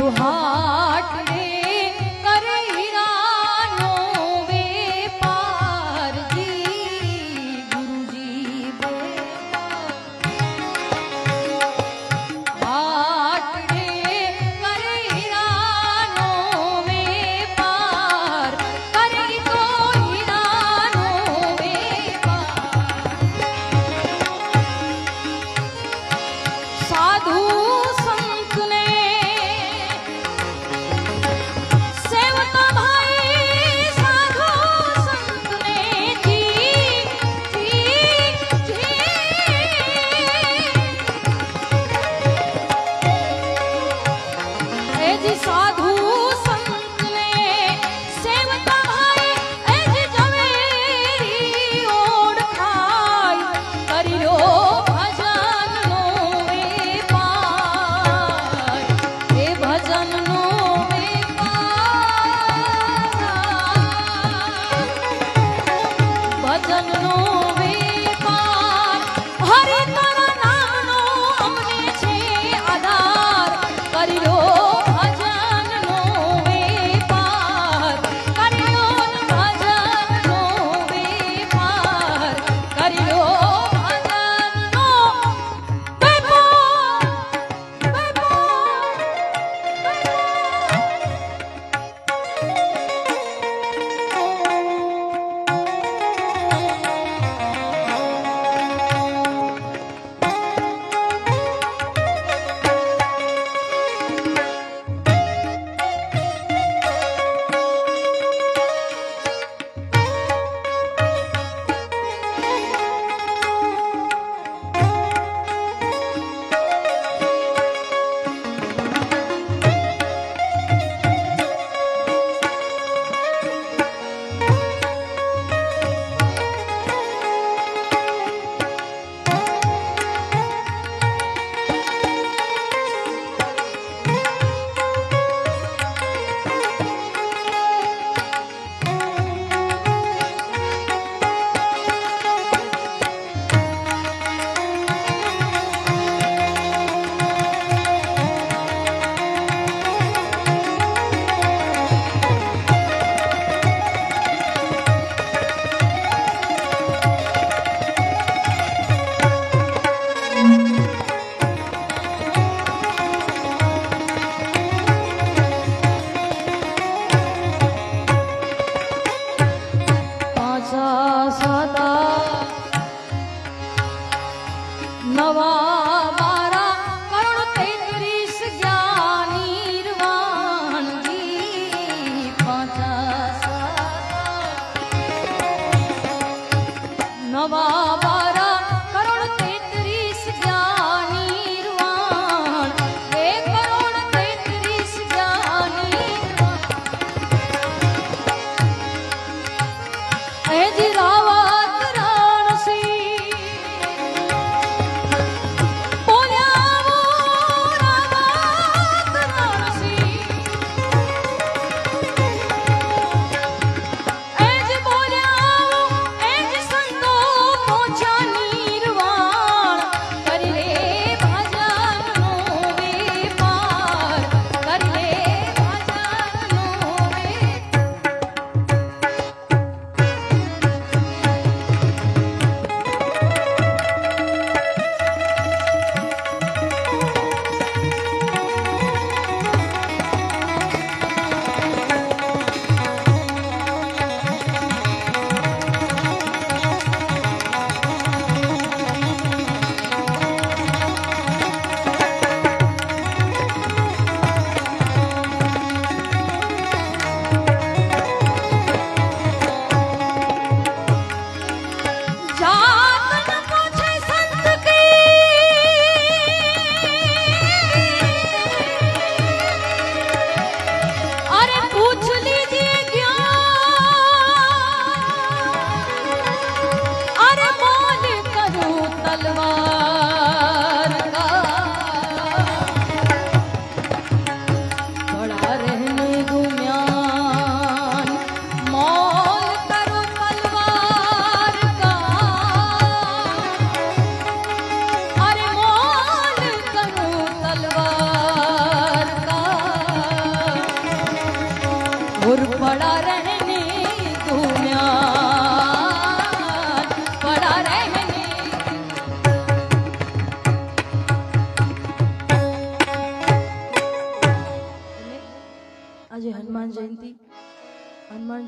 तुहार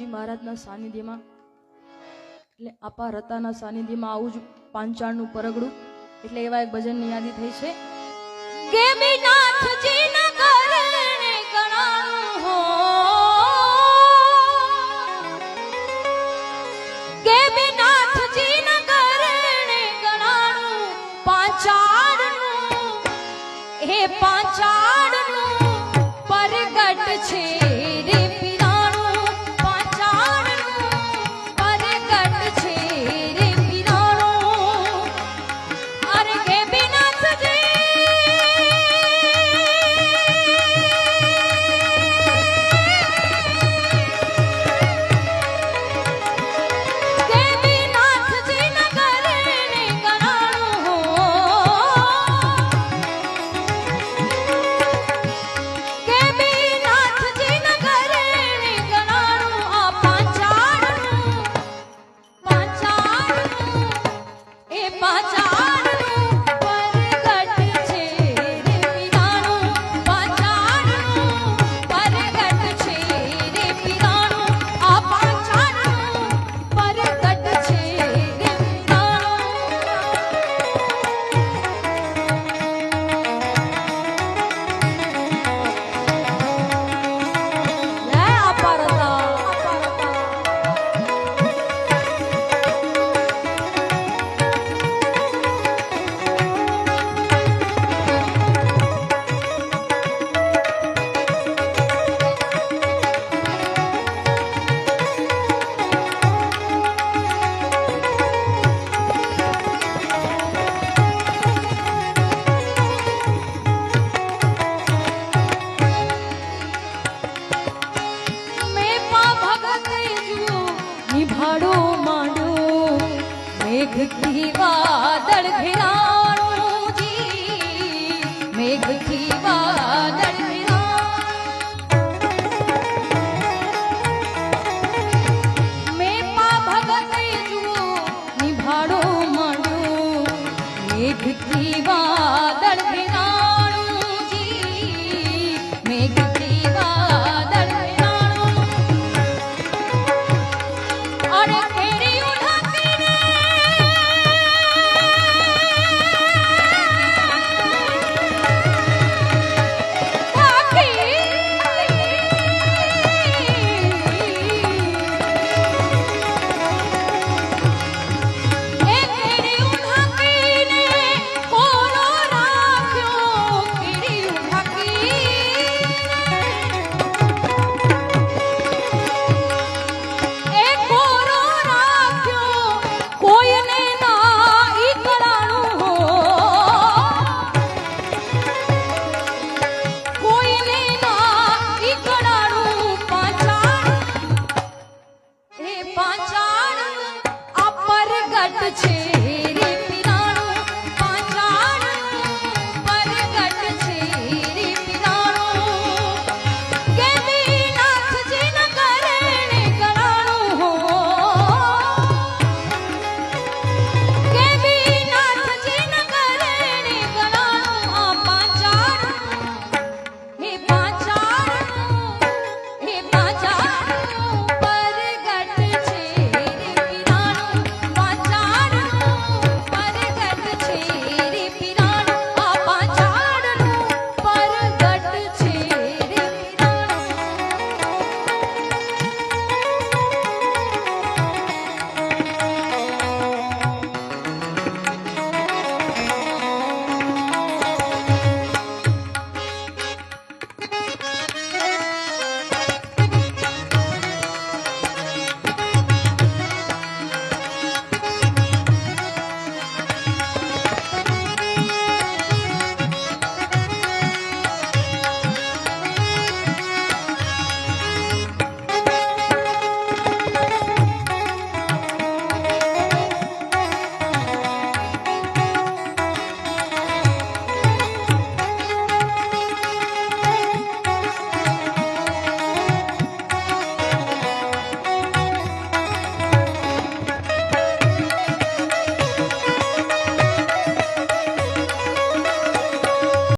બાપુજી મહારાજના સાનિધ્યમાં, એટલે આપા રતાના સાનિધ્યમાં આવું જ પાંચાળનું પરગડું, એટલે એવા એક ભજનની યાદી થઈ છે. કે અંધાડો માંડો મેઘથી વાદળ ઘેરાણો જી મેઘથી વાદળ નિભાડો માંડો મેઘથી વાદળ ઘેરા